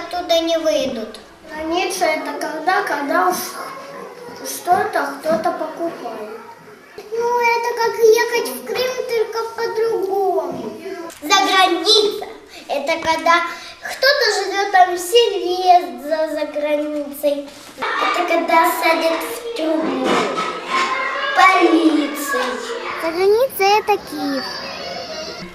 оттуда не выйдут. Граница – это когда, когда что-то кто-то покупает. Ну, это как ехать в Крым, только по-другому. За граница – это когда кто-то живет там сильвест за, за границей. Это когда садят в тюрьму полицией. За границей – это Киев.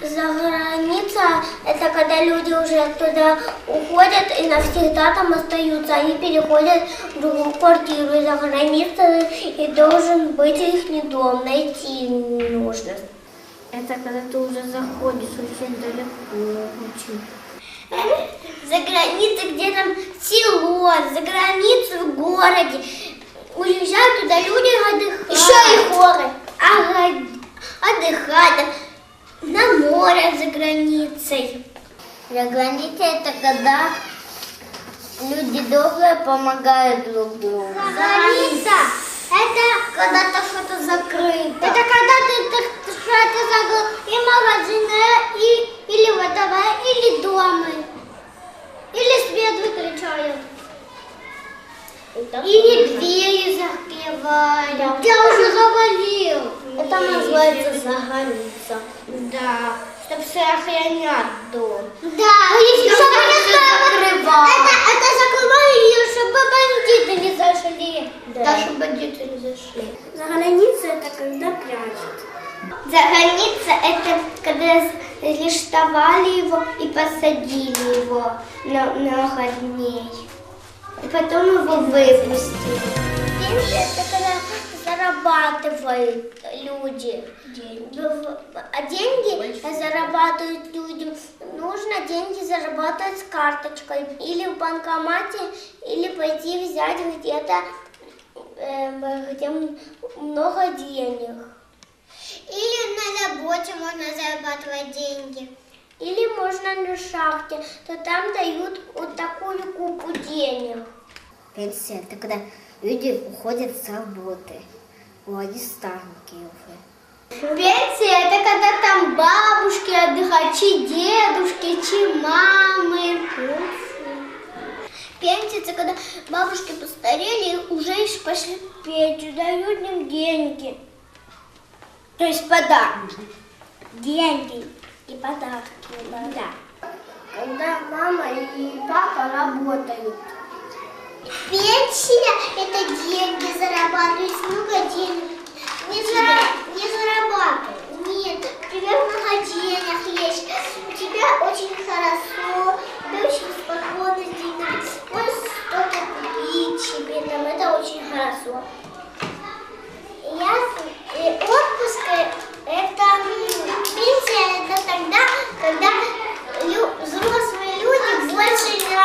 За граница это когда люди уже оттуда уходят и навсегда там остаются. Они переходят в другую квартиру за границей и должен быть их не дом. Найти нужно. Это когда ты уже заходишь очень далеко. Очень. За границей, где там село, за границей в городе. Уезжают туда люди отдыхать. Еще и горы. Ага, отдыхать. На море за границей. За границей это когда люди добрые помогают друг другу. Граница – это когда то что-то закрыто. Это когда ты, что-то закрыл и магазины, и, или ВТВ, или дома. Или свет выключают. Или двери закрывают. Я уже говорил. Это называется за граница. Да. Чтобы все охранять дом. Да. Чтобы не закрывали. Это, это закрывали, чтобы бандиты не зашли. Да. чтобы бандиты не зашли. За это когда прячут. За граница это когда арестовали его и посадили его на много дней. И потом его выпустили. Зарабатывают люди. Деньги. А деньги зарабатывают люди. Нужно деньги зарабатывать с карточкой. Или в банкомате, или пойти взять где-то, э, где много денег. Или на работе можно зарабатывать деньги. Или можно на шахте, то там дают вот такую купу денег. Пенсия это когда люди уходят с работы. Старенькие уже. Пенсия это когда там бабушки отдыхают, чи дедушки, чи мамы. Пенсия это когда бабушки постарели и уже пошли в пенсию, дают им деньги. То есть подарки. Деньги и подарки. Да. Когда мама и папа работают. Пенсия – это деньги зарабатывать, много денег. Не, зара... не зарабатывать, нет. У тебя много денег есть, у тебя очень хорошо, ты очень спокойно с что-то купить себе, там, это очень хорошо. Ясно? И отпуск – это м, пенсия – это тогда, когда лю- взрослые люди больше не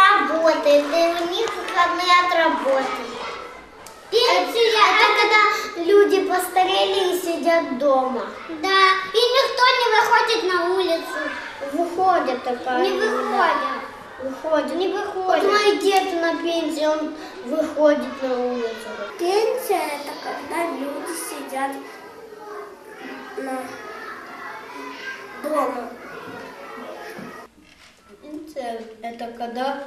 работают, и у них выходные от работы. Пенсия – это когда люди постарели и сидят дома. Да, и никто не выходит на улицу. Выходят такая. Не выходят. Выходят. Не Вот выходят. мой дед на пенсии, он выходит на улицу. Пенсия – это когда люди сидят на дома. Пенсия это когда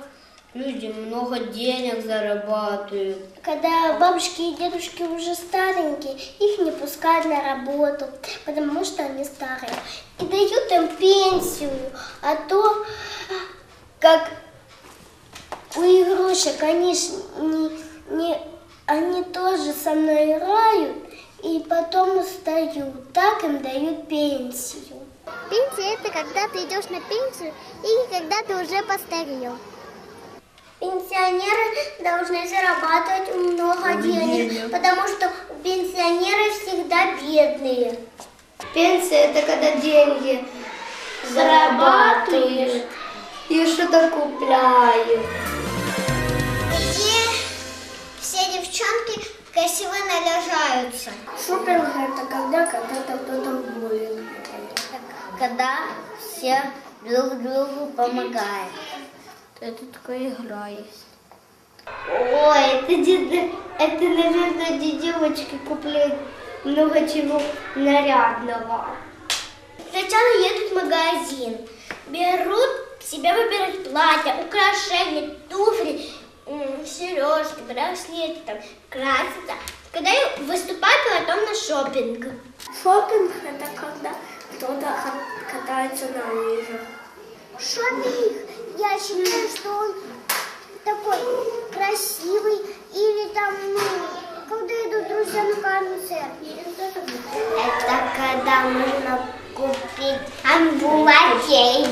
люди много денег зарабатывают. Когда бабушки и дедушки уже старенькие, их не пускают на работу, потому что они старые. И дают им пенсию, а то, как у игрушек, они ж не, не, они тоже со мной играют и потом устают. Так им дают пенсию. Пенсия это когда ты идешь на пенсию и когда ты уже постарел. Пенсионеры должны зарабатывать много денег, потому что пенсионеры всегда бедные. Пенсия это когда деньги зарабатываешь и что-то купляют. Где все девчонки красиво наряжаются. Шопинг – это когда когда-то кто-то болен. Когда все друг другу помогают. Это такая игра есть. Ой, это, это, наверное, где девочки купляют много чего нарядного. Сначала едут в магазин, берут, себе выбирают платья, украшения, туфли, сережки, взрослеют, там, красятся. Когда выступают потом на шопинг. Шопинг – это когда кто-то ка- катается на лыжах. Шопинг, я считаю, что он такой красивый. Или там, ну, когда идут друзья на концерт. Это когда можно купить амбулаторию.